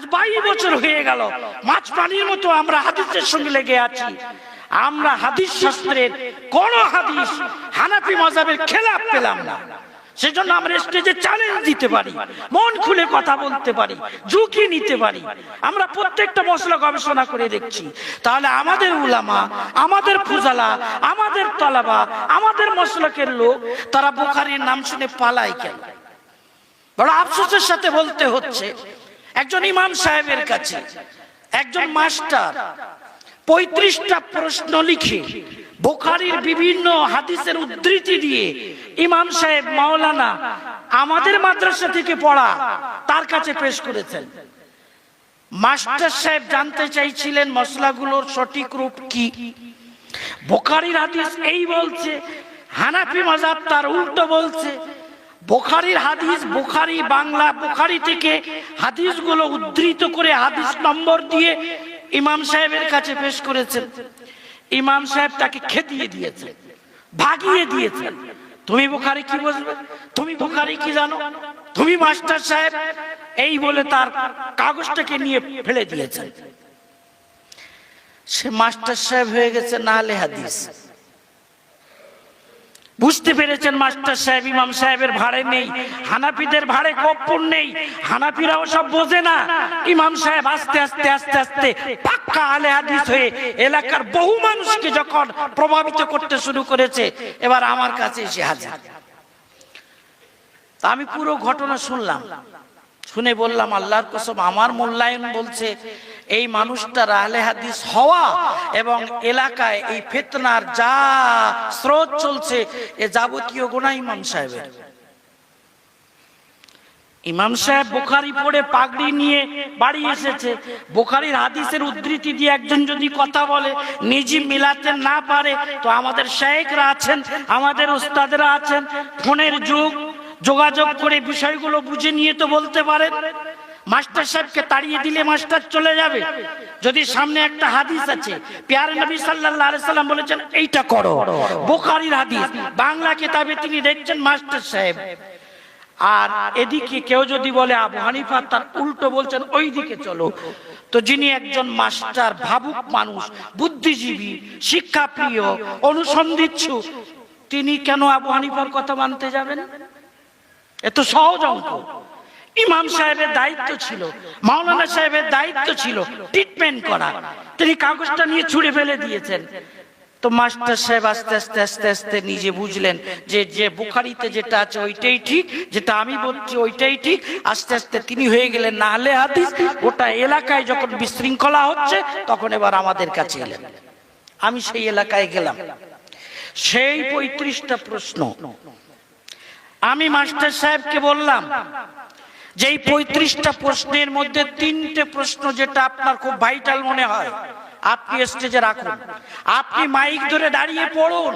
আজ বাইশ বছর হয়ে গেল। মাছ পানির মতো আমরা হাদিসের সঙ্গে লেগে আছি। আমরা হাদিস শাস্ত্রের কোন হাদিস হানাফি মজাবের খেলাপ পেলাম না। সেজন্য আমরা স্টেজে চ্যালেঞ্জ দিতে পারি, মন খুলে কথা বলতে পারি, ঝুঁকি নিতে পারি। আমরা প্রত্যেকটা মশলা গবেষণা করে দেখছি। তাহলে আমাদের উলামা, আমাদের ফুজালা, আমাদের তলাবা, আমাদের মশলকের লোক, তারা বোখারির নাম শুনে পালায় কেন? বড় আফসোসের সাথে বলতে হচ্ছে একজন ইমাম সাহেবের কাছে, একজন মাস্টার, পঁয়ত্রিশটা প্রশ্ন লিখে বোখারির বিভিন্ন হাদিসের উদ্ধৃতি দিয়ে ইমাম সাহেব মাওলানা আমাদের মাদ্রাসা থেকে পড়া তার কাছে পেশ করেছেন। মাস্টার সাহেব জানতে চাইছিলেন মশলাগুলোর সঠিক রূপ কি। বোখারির হাদিস এই বলছে, হানাফি মজাব তার উল্টো বলছে বোখারির হাদিস, বোখারি বাংলা, বোখারি থেকে হাদিসগুলো উদ্ধৃত করে হাদিস নম্বর দিয়ে ইমাম সাহেবের কাছে পেশ করেছেন। ইমাম সাহেব তাকে খেদিয়ে দিয়েছেন, ভাগিয়ে দিয়েছেন। তুমি বোখারি কি বুঝবে? তুমি বোখারি কি জানো? তুমি মাস্টার সাহেব এই বলে তার কাগজটাকে নিয়ে ফেলে দিয়েছেন। সে মাস্টার সাহেব হয়ে গেছে নাহলে হাদিস। বুঝতে পেরেছেন, মাস্টার সাহেব, ইমাম সাহেবের ভাড়ে নেই, হানাফিদের ভাড়ে কপুর নেই, হানাফিরাও সব বোঝে না। ইমাম সাহেব আস্তে আস্তে আস্তে আস্তে পাক্কা আলে হাদিস হয়ে এলাকার বহু মানুষকে যখন প্রভাবিত করতে শুরু করেছে, এবার আমার কাছে এসে হাজির। আমি পুরো ঘটনা শুনলাম। শুনে বললাম, আল্লাহর কসম, আমার মূল্যায়ন বলছে, এই মানুষটার আহলে হাদিস হওয়া এবং এলাকায় এই ফেতনার যা স্রোত চলছে, এ যাবতীয় গোনা ইমাম সাহেবের। ইমাম সাহেব বোখারি পড়ে পাগড়ি নিয়ে বাড়ি এসেছে। বোখারির হাদিসের উদ্ধৃতি দিয়ে একজন যদি কথা বলে, নিজে মিলাতে না পারে, তো আমাদের শেখরা আছেন, আমাদের উস্তাদরা আছেন। ফোনের যুগ যোগাযোগ করে বিষয়গুলো বুঝে নিয়ে তো বলতে পারেন। মাস্টার সাহেবকে তাড়িয়ে দিলে মাস্টার চলে যাবে। যদি সামনে একটা হাদিস আছে, পেয়ার নবী সাল্লাম বলেছেন, এইটা করো। বোখারির হাদিস, বাংলা কিতাবে তিনি দেখছেন মাস্টার সাহেব। আর এদিকে কেউ যদি বলে, আবু হানিফা তার উল্টো বলছেন ওই দিকে চলো। তো যিনি একজন মাস্টার, ভাবুক মানুষ, বুদ্ধিজীবী, শিক্ষাপ্রিয়, অনুসন্ধিচ্ছু, তিনি কেন আবু হানিফার কথা মানতে যাবেন? এত সহজ অঙ্ক। ইমাম সাহেবের দায়িত্ব ছিল, মাওলানা সাহেবের দায়িত্ব ছিল ট্রিটমেন্ট করা। তিনি কাগজটা নিয়ে ছুড়ে ফেলে দিয়েছেন। তো মাস্টার সাহেব আস্তে আস্তে আস্তে আস্তে নিজে বুঝলেন যে যে বুখারিতে যেটা আছে ওইটাই ঠিক, যেটা আমি বলছি ওইটাই ঠিক। আস্তে আস্তে তিনি হয়ে গেলেন। না হলে হাদিস ওটা এলাকায় যখন বিশৃঙ্খলা হচ্ছে, তখন এবার আমাদের কাছে এলেন। আমি সেই এলাকায় গেলাম। সেই পঁয়ত্রিশটা প্রশ্ন আমি মাস্টার সাহেবকে বললাম যে এই পঁয়ত্রিশটা প্রশ্নের মধ্যে তিনটে প্রশ্ন যেটা আপনার খুব ভাইটাল মনে হয়, আপনি স্টেজে রাখুন। আপনি মাইক ধরে দাঁড়িয়ে পড়ুন।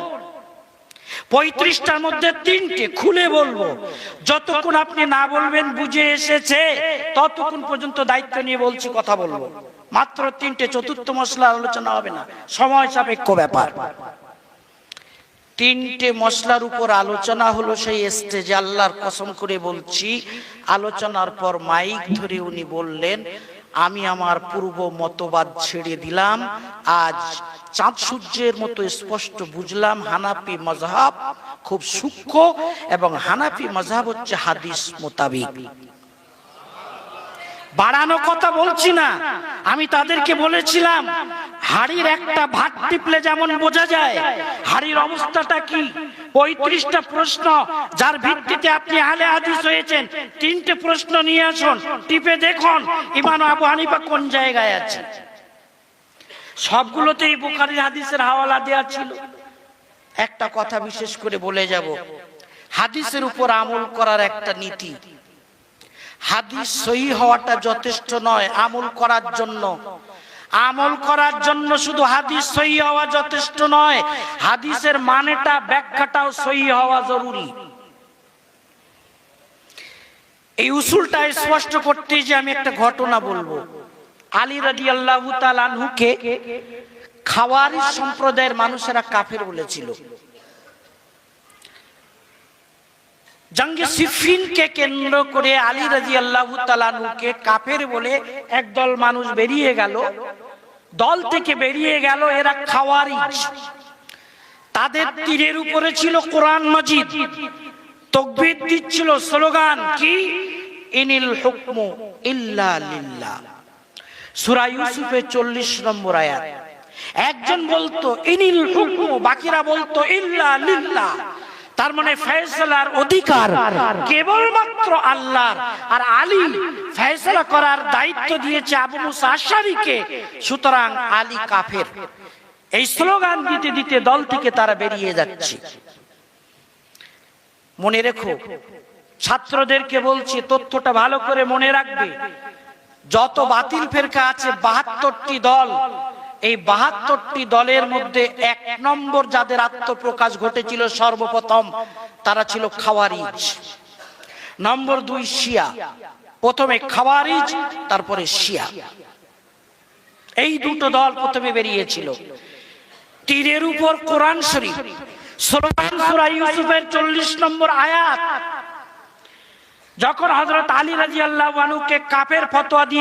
পঁয়ত্রিশটার মধ্যে তিনটে খুলে বলব। যতক্ষণ আপনি না বলবেন, বুঝে এসেছে, ততক্ষণ পর্যন্ত দায়িত্ব নিয়ে বলছি, কথা বলব। মাত্র তিনটে চতুর্থ মশলা আলোচনা হবে না। সময় সাপেক্ষ ব্যাপার। তিনটে মশলার উপর আলোচনা হলো সেই স্টেজে আল্লাহর কসম করে বলছি। আলোচনার পর মাইক ধরে উনি বললেন, আমি আমার পূর্ব মতবাদ ছেড়ে দিলাম। আজ চাঁদ সূর্যের মতো স্পষ্ট বুঝলাম, হানাফি মজহাব খুব সূক্ষ্ম এবং হানাফি মজহাব হচ্ছে হাদিস মোতাবিক। বাড়ানো কথা বলছি না। আমি তাদেরকে বলেছিলাম, হাড়ির একটা ভাত টিপলে যেমন বোঝা যায়, হাড়ির অবস্থাটা কি? পঁয়ত্রিশটা প্রশ্ন, যার ভিত্তিতে আপনি আলে হাদিস হয়েছেন। তিনটে প্রশ্ন নিয়ে আসুন, টিপে দেখুন ইমান আবু হানিফা কোন জায়গায় আছে। সবগুলোতেই বুখারির হাদিসের হাওয়ালা দেওয়া ছিল। একটা কথা বিশেষ করে বলে যাব, হাদিসের উপর আমল করার একটা নীতি। হাদিস সহি হওয়াটা যথেষ্ট নয়, আমল করার জন্য। আমল করার জন্য শুধু হাদিস সহি হওয়া যথেষ্ট নয়, হাদিসের মানেটা, ব্যাখ্যাটাও সহি হওয়া জরুরি। এই উসুলটা স্পষ্ট করতে যে আমি একটা ঘটনা বলব। আলী রাজি আল্লাহ খাওয়ারি সম্প্রদায়ের মানুষেরা কাফের বলেছিল। জঙ্গে সিফিনকে কেন্দ্র করে আলী রাজি আল্লাহ তালানুকে কাফের বলে একদল মানুষ বেরিয়ে গেল। দল থেকে বেরিয়ে গেল এরা খাওয়ারিজ। তাদের তীরের উপরে ছিল কোরআন মজিদ। তকবির দিচ্ছিল স্লোগান কি? ইনিল হুকমু ইল্লা লিল্লাহ। সূরা ইউসুফের 40 নম্বর আয়াত। একজন বলতো, ইনিল হুকমু বাকিরা বলতো, ইল্লা লিল্লাহ তার মানে ফয়সালার অধিকার কেবলমাত্র আল্লাহর। আর আলী ফয়সালা করার দায়িত্ব দিয়েছে আবু মুসা আশারিকে। সুতরাং আলী কাফের। এই স্লোগান দিতে দিতে দল থেকে তারা বেরিয়ে যাচ্ছে। মনে রেখো, ছাত্রদেরকে বলছি, তথ্যটা ভালো করে মনে রাখবে। যত বাতিল ফেরকা আছে, বাহাত্তরটি দল এই বাহাত্তরটি দলের মধ্যে এক নম্বর যাদের আত্মপ্রকাশ ঘটেছিল সর্বপ্রথম, তারা ছিল খাওয়ারিজ। নম্বর দুই শিয়া। প্রথমে খাওয়ারিজ, তারপরে শিয়া। এই দুটো দল প্রথমে বেরিয়েছিল। তীরের উপর কোরআন শরীফ 40 নম্বর আয়াত। যখন হযরত আলী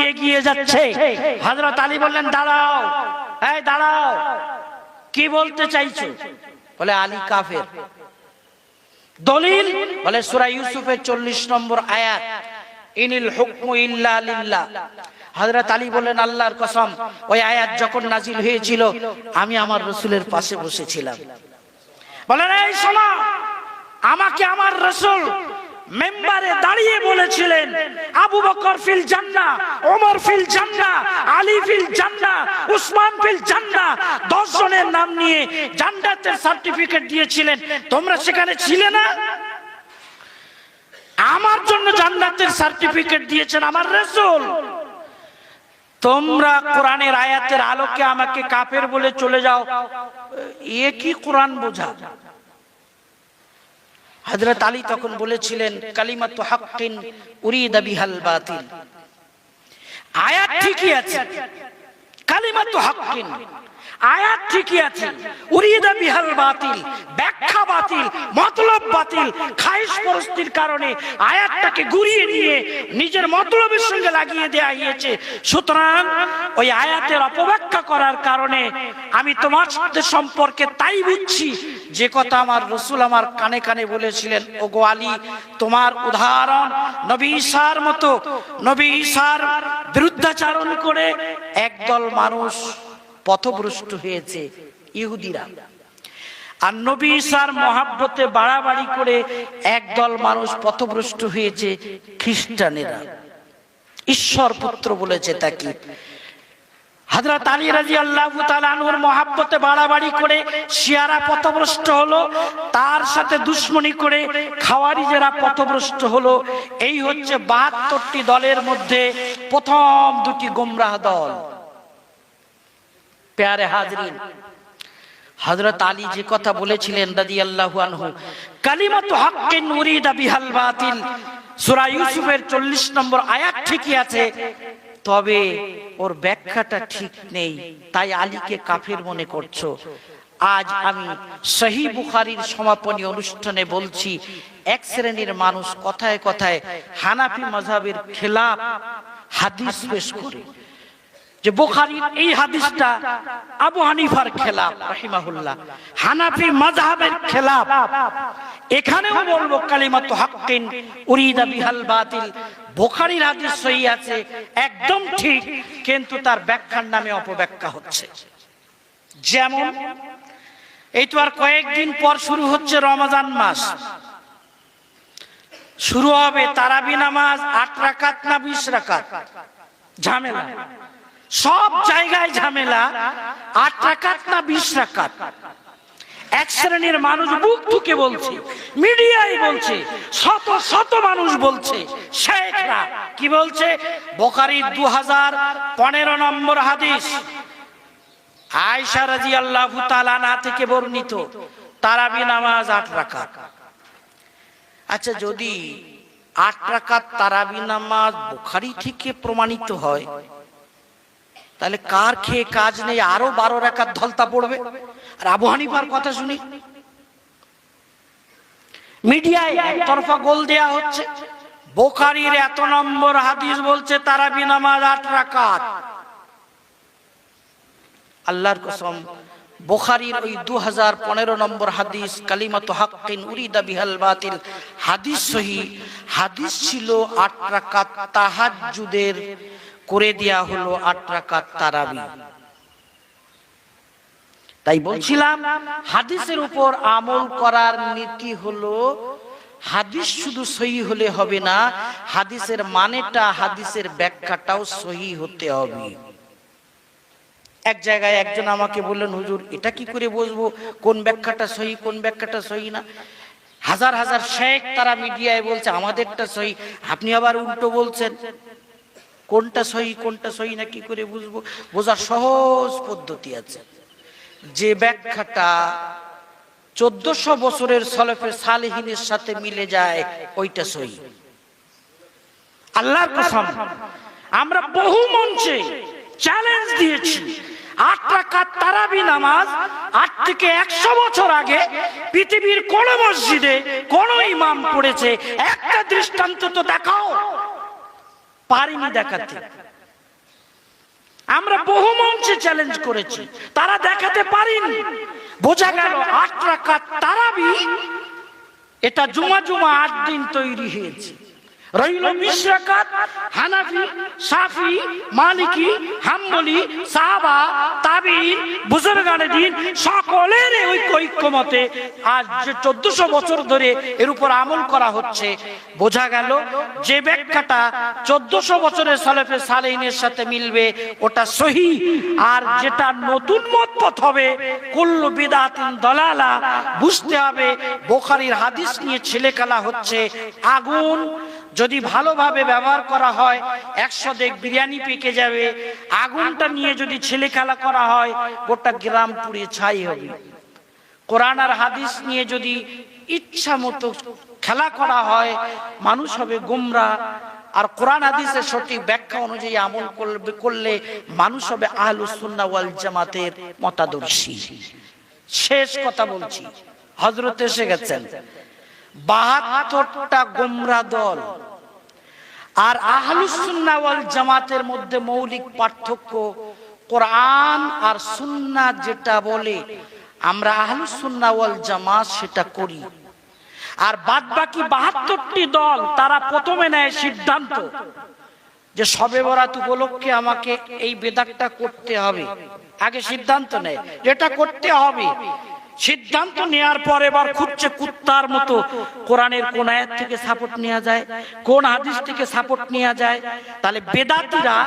এগিয়ে যাচ্ছে, হযরত আলী বললেন, দাঁড়াও এই, দাঁড়াও। কি বলতে চাইছো? বলে আলী কাফের। দলিল? বলে সূরা ইউসুফের 40 নম্বর আয়াত। ইনিল হুকমু ইল্লা লিল্লাহ। হযরত আলী বললেন, আল্লাহর কসম, ওই আয়াত যখন নাজিল হয়েছিল, আমি আমার রসুলের পাশে বসেছিলাম। বলেন, এই শোনো, আমাকে আমার রসুল মেম্বারে দাঁড়িয়ে বলেছিলেন, আবু বকর ফিল জান্নাহ, ওমর ফিল জান্নাহ, আলী ফিল জান্নাহ, উসমান ফিল জান্নাহ 10 জনের নাম নিয়ে জান্নাতের সার্টিফিকেট দিয়েছিলেন। তোমরা সেখানে ছিলে না? আমার জন্য জান্নাতের সার্টিফিকেট দিয়েছেন আমার রাসূল। তোমরা কোরআনের আয়াতের আলোকে আমাকে কাফের বলে চলে যাও। এ কি কোরআন বোঝা? হযরত আলী তখন বলেছিলেন, কালিমাতু হাক্কিন উরিদা বিহাল বাতিল। আয়াত ঠিকই আছে। কালিমাতু হাক্কিন। আয়াত ঠিকই আছে। উরিদা বিহাল বাতিল, ব্যাখ্যা বাতিল, মতলব বাতিল খাইশ পরস্তির কারণে আয়াতটাকে ঘুরিয়ে নিয়ে নিজের মতলবের সঙ্গে লাগিয়ে দেয়া হয়েছে। সুতরাং ওই আয়াতের অপব্যাখ্যা করার কারণে আমি তোমার সম্পর্কে তাই বুঝছি যে কথা আমার রসুল আমার কানে কানে বলেছিলেন ও গো আলী, তোমার উদাহরণ নবী ঈসার মতো। নবী ঈসার বিরুদ্ধাচারণ করে একদল মানুষ পথভ্রষ্ট হয়েছে, ইহুদিরা। আর নবী ঈসার মহাব্বতে বাড়াবাড়ি করে একদল মানুষ পথভ্রষ্ট হয়েছে খ্রিস্টানেরা। ঈশ্বর পুত্র বলেছে তাকে হযরত আলী রাদিয়াল্লাহু তাআলা আনহুর মহাব্বতে বাড়াবাড়ি করে শিয়ারা পথভ্রষ্ট হলো, তার সাথে দুশ্মনী করে খাওয়ারিজেরা পথভ্রষ্ট হলো। এই হচ্ছে 72টি দলের মধ্যে প্রথম দুটি গোমরাহ দল। প্যারে হাজরিন, হযরত আলী যে কথা বলেছিলেন রাদিয়াল্লাহু আনহু, কালিমাতু হাক্কিন উরিদা বিহাল বাতিল। সূরা ইউসুফের 40 নম্বর আয়াত ঠিকই আছে। তবে ওর ব্যাখ্যাটা ঠিক নেই, তাই আলীকে কাফের মনে করছ। আজ আমি সহি বুখারির সমাপনী অনুষ্ঠানে বলছি, এক শ্রেণির মানুষ কথায় কথায় হানাফি মাঝাবের খেলাফ হাদিস পেশ করে। যে বুখারীর এই হাদিসটা আবু হানিফার খেলাফ, রাহিমাহুল্লাহ। হানাফি মাযহাবের খেলাফ। এখানেও বলব, কালিমাতু হাক্কিন উরিদা বিহাল বাতিল। বুখারীর হাদিস সহি আছে, একদম ঠিক, কিন্তু তার ব্যাখ্যার নামে অপব্যাখ্যা হচ্ছে। যেমন, এই তো আর কয়েকদিন পর শুরু হচ্ছে রমজান মাস। শুরু হবে তারাবি নামাজ আট রাকাত না বিশ রাকাত? ঝামেলা। সব জায়গায় ঝামেলা, আট রাকাত না বিশ রাকাত? এক শ্রেণির মানুষ বুক ঠুকে বলছে, মিডিয়ায় বলছে, শত শত মানুষ বলছে শেখরা কি বলছে? বোকারি দু হাজার পনেরো নম্বর হাদিস। আয়সা রাজি আল্লাহ না থেকে বর্ণিত, তারাবি নামাজ আট রাকাত। আচ্ছা যদি আট রাকাত তারাবি নামাজ বুখারি থেকে প্রমাণিত হয় তাহলে কার খেয়ে কাজ নেই? আরও বারো রাকাত ধলতা পড়বে। আর আবু হানিফার কথা শুনি। মিডিয়ায় গোল দেয়া হচ্ছে। বোখারির এত নম্বর হাদিস বলছে, তারা বিনামাজ আট রাকাত। আল্লাহর কসম, বোখারির ওই দু হাজার পনেরো নম্বর হাদিস, কালিমাত হাক্কিন উরিদা বিহাল বাতিল। হাদিস সহি। হাদিস ছিল আট রাকাত তাহাজ্জুদের করে দেয়া হলো আট রাকাত তারাবি। তাই বলছিলাম, হাদিসের উপর আমল করার নীতি হলো, হাদিস শুধু সহি হলে হবে না, হাদিসের মানেটা, হাদিসের ব্যাখ্যাটাও সহি হতে হবে। এক জায়গায় একজন আমাকে বললেন, হুজুর, এটা কি করে বুঝব? কোন ব্যাখ্যাটা সহি, কোন ব্যাখ্যাটা সহি না? হাজার হাজার শেখ তারা মিডিয়ায় বলছে, আমাদেরটা সহি। আপনি আবার উল্টো বলছেন। কোনটা সহি কোনটা সহি না কি করে বুঝব? বোঝার সহজ পদ্ধতি আছে। যে ব্যাখ্যাটা চোদ্দশো বছরের সলফে সালেহিনের সাথে মিলে যায়, ওইটা সহি। আল্লাহর কসম, আমরা বহু মঞ্চে চ্যালেঞ্জ দিয়েছি। আট রাকাত তারাবি নামাজ, আট থেকে একশো বছর আগে পৃথিবীর কোন মসজিদে কোন ইমাম পড়েছে। একটা দৃষ্টান্ত তো দেখাও। পারিনি দেখাতে। আমরা বহু মঞ্চে চ্যালেঞ্জ করেছি, তারা দেখাতে পারিনি। বোঝা গেল আট রাকাত তারাবি, এটা জুমা জুমা আট দিন তৈরি হয়েছে। রইল বিশ রাকাত হানাফি, সাফি, মালিকি, হাম্বলি, সাহাবা, তাবিন বুজুর্গানে দিন, সকলের ঐক্য, ঐক্যমতে আজ যে চোদ্দশো বছর ধরে এর উপর আমল করা হচ্ছে, বোঝা গেল যে ব্যাখ্যাটা চোদ্দশো বছরের সালেফে সালেহিনের সাথে মিলবে, ওটা সহি। আর যেটা নতুন মত পথ হবে, কুল্লু বিদাতিন দলালা, বুঝতে হবে, বোখারির হাদিস নিয়ে ছেলে খেলা হচ্ছে, আগুন যদি ভালোভাবে ব্যবহার করা হয়, একশো দেখ বিরিয়ানি পেকে যাবে, আগুনটা নিয়ে যদি ছেলে খেলা করা হয়, গোটা গ্রাম পুড়ে ছাই হবে। কোরআন আর হাদিস নিয়ে যদি ইচ্ছা মতো খেলা করা হয়, মানুষ হবে গুমরা। আর কোরআন হাদিসের সঠিক ব্যাখ্যা অনুযায়ী আমল করবে, করলে মানুষ হবে আহলুসুন্না ওয়াল জামাতের মতাদর্শী। শেষ কথা বলছি। হজরত এসে গেছেন। বাহাত্তরটা গোমরা দল। আর আহলুসুন্না ওয়াল জামাতের মধ্যে মৌলিক পার্থক্য কোরআন আর সুন্না যেটা বলে, আমরা আহলুসুন্না ওয়াল জামাত সেটা করি। আর বাদ বাকি বাহাত্তরটি দল, তারা প্রথমে নেয় সিদ্ধান্ত যে সবে বরাত উপলক্ষে আমাকে এই বেদাতটা করতে হবে। আগে সিদ্ধান্ত নেয় যেটা করতে হবে। সিদ্ধান্ত নেওয়ার পর এবার খুঁজছে কুত্তার মতো। কোরআনের কোন আয়াত থেকে সাপোর্ট নেওয়া যায়, কোন হাদিস থেকে সাপোর্ট নেওয়া যায়। তাহলে বেদাতিরা,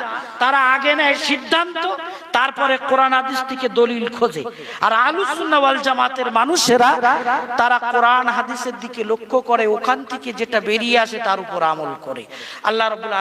তারা আগে নেয় সিদ্ধান্ত, তারপরে কোরআন হাদিস থেকে দলিল খোঁজে। আর আলুসুন্না ওয়াল জামাতের মানুষেরা, তারা কোরআন হাদিসের দিকে লক্ষ্য করে, ওখান থেকে যেটা বেরিয়ে আসে তার উপর আমল করে। আল্লাহ রবুল্লাহ